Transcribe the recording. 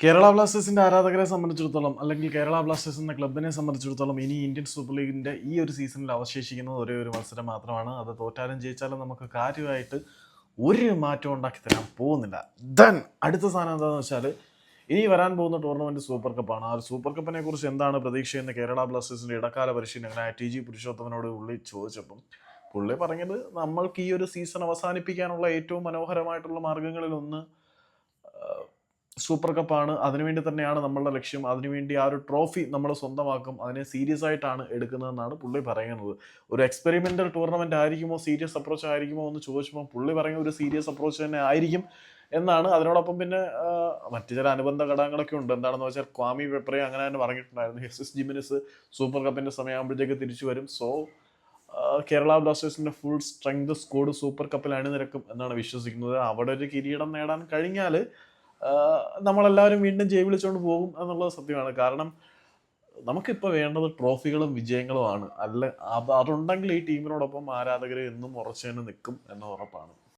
കേരള ബ്ലാസ്റ്റേഴ്സിന്റെ ആരാധകരെ സംബന്ധിച്ചിടത്തോളം അല്ലെങ്കിൽ കേരള ബ്ലാസ്റ്റേഴ്സ് എന്ന ക്ലബിനെ സംബന്ധിച്ചിടത്തോളം ഇനി ഇന്ത്യൻ സൂപ്പർ ലീഗിന്റെ ഈ ഒരു സീസണിൽ അവശേഷിക്കുന്നത് ഒരേ ഒരു മത്സരം മാത്രമാണ്. അത് തോറ്റാലും ജയിച്ചാലും നമുക്ക് കാര്യമായിട്ട് ഒരു മാറ്റം ഉണ്ടാക്കി തരാൻ പോകുന്നില്ല. ദെൻ അടുത്ത സാധനം എന്താണെന്ന് വെച്ചാൽ ഇനി വരാൻ പോകുന്ന ടൂർണമെന്റ് സൂപ്പർ കപ്പാണ് ആ ഒരു സൂപ്പർ കപ്പിനെ കുറിച്ച് എന്താണ് പ്രതീക്ഷയെന്ന് കേരള ബ്ലാസ്റ്റേഴ്സിന്റെ ഇടക്കാല പരിശീലകനായ ടി ജി പുരുഷോത്തമനോട് ഉള്ളി ചോദിച്ചപ്പം പുള്ളി പറഞ്ഞത് നമ്മൾക്ക് ഈ ഒരു സീസൺ അവസാനിപ്പിക്കാനുള്ള ഏറ്റവും മനോഹരമായിട്ടുള്ള മാർഗങ്ങളിൽ ഒന്ന് സൂപ്പർ കപ്പാണ്. അതിനുവേണ്ടി തന്നെയാണ് നമ്മളുടെ ലക്ഷ്യം. അതിനുവേണ്ടി ആ ഒരു ട്രോഫി നമ്മൾ സ്വന്തമാക്കും. അതിനെ സീരിയസ് ആയിട്ടാണ് എടുക്കുന്നതെന്നാണ് പുള്ളി പറയുന്നത്. ഒരു എക്സ്പെരിമെന്റൽ ടൂർണമെന്റ് ആയിരിക്കുമോ? സീരിയസ് അപ്രോച്ച് ആയിരിക്കുമോ എന്ന് ചോദിച്ചപ്പോൾ പുള്ളി പറയുന്ന ഒരു സീരിയസ് അപ്രോച്ച് തന്നെ ആയിരിക്കും എന്നാണ്. അതിനോടൊപ്പം പിന്നെ മറ്റു ചില അനുബന്ധ ഘടകങ്ങളൊക്കെ ഉണ്ട്. എന്താണെന്ന് വെച്ചാൽ ക്വാമി വെപ്രെ അങ്ങനെ തന്നെ പറഞ്ഞിട്ടുണ്ടായിരുന്നു. എസ് എസ് ജിമിനിസ് സൂപ്പർ കപ്പിന്റെ സമയമാകുമ്പോഴത്തേക്ക് തിരിച്ചു വരും. സോ കേരള ബ്ലാസ്റ്റേഴ്സിന്റെ ഫുൾ സ്ട്രെങ്ത് സ്കോഡ് സൂപ്പർ കപ്പിൽ അണിനിരക്കും എന്നാണ് വിശ്വസിക്കുന്നത്. അവിടെ ഒരു കിരീടം നേടാൻ കഴിഞ്ഞാൽ നമ്മളെല്ലാവരും വീണ്ടും ജയ് വിളിച്ചുകൊണ്ട് പോകും എന്നുള്ളത് സത്യമാണ്. കാരണം നമുക്കിപ്പോൾ വേണ്ടത് ട്രോഫികളും വിജയങ്ങളുമാണ് അല്ല അത് അതുണ്ടെങ്കിൽ ഈ ടീമിനോടൊപ്പം ആരാധകർ എന്നും ഉറച്ചു തന്നെ നിൽക്കും എന്ന ഉറപ്പാണ്.